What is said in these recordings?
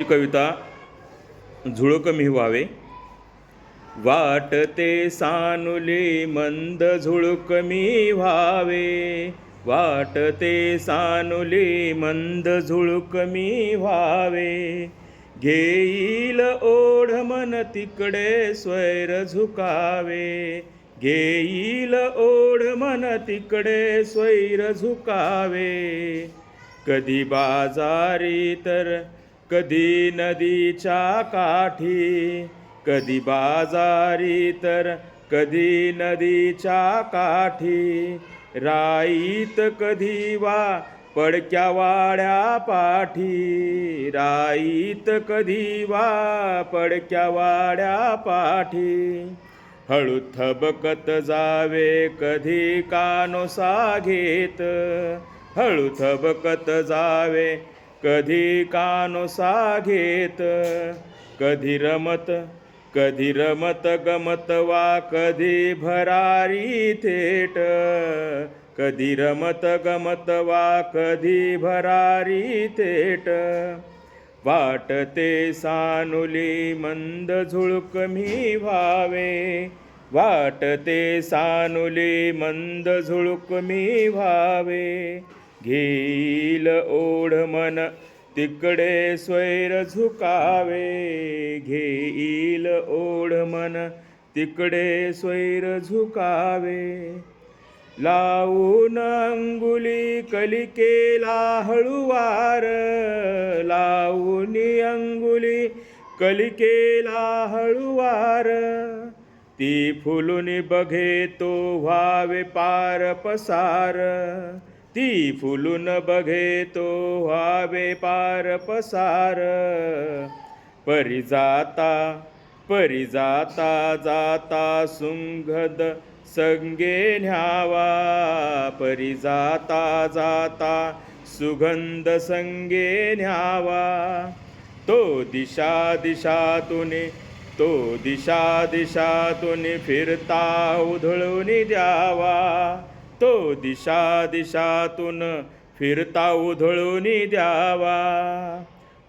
ही कविता झुळक मी व्हावे वाटते सानुली मंद झुळक मी व्हावे वाटते सानुली मंद झुळक मी व्हावे घेईल ओढ मन तिकडे स्वैर झुकावे. घेईल ओढ मन तिकडे स्वैर झुकावे. कधी बाजारी तर कधी नदीच्या काठी कधी बाजारी तर कधी नदीच्या काठी. राईत कधी वा पडक्या वाड्या पाठी राईत कधी वा पडक्या वाड्या पाठी. हळू थबकत जावे कधी कानोसा घेत हळू थबकत जावे कधी कानोसा घेत कधी रमत कधी रमत गमत वा कधी भरारी थेट कधी रमत गमत वा कधी भरारी थेट. वाटते सानुली मंद झुळक मी व्हावे वाटते सानुली मंद झुळक मी व्हावे. घेईल ओढ मन तिकडे स्वैर झुकावे. घेईल ओढ मन तिकडे स्वैर झुकावे. लावून अंगुली कलिकेला हळुवार. लावून अंगुली कलिकेला हळुवार. ती फुलून बघे तो व्हावे पार पसार. ती फुलून बघे तो व्हावे पार पसार. परी जाता परी जाता जाता सुंगद संगे न्यावा. परी जाता जाता सुगंध संगे न्यावा. तो दिशा दिशातून तो दिशा दिशातून फिरता उधळून द्यावा. तो दिशा दिशातून फिरता उधळून द्यावा.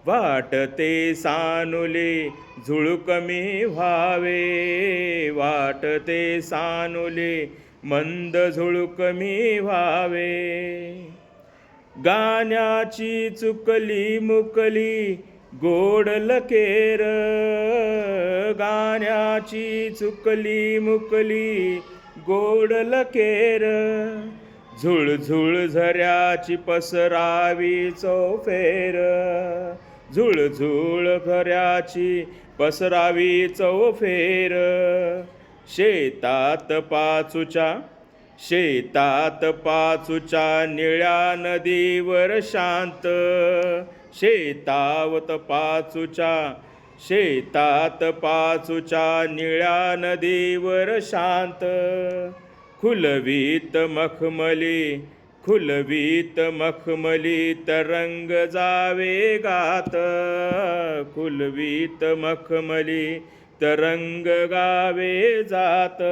वाटते सानुले झुळूक मी व्हावे. वाटते सानुले मंद झुळूक मी व्हावे. गाण्याची चुकली मुकली गोड लकेर. गाण्याची चुकली मुकली गोड लकेर. झुळझुळ झऱ्याची पसरावी चौफेर. झुळझुळ झऱ्याची पसरावी चौफेर. शेतात पाचूच्या शेतात पाचूच्या निळ्या नदीवर शांत. शेतावत पाचूच्या शेतात पाचूच्या निळ्या नदीवर शांत. खुलवीत मखमली खुलवीत मखमली तरंग जावे गात. खुलवीत मखमली तरंग गावे जात.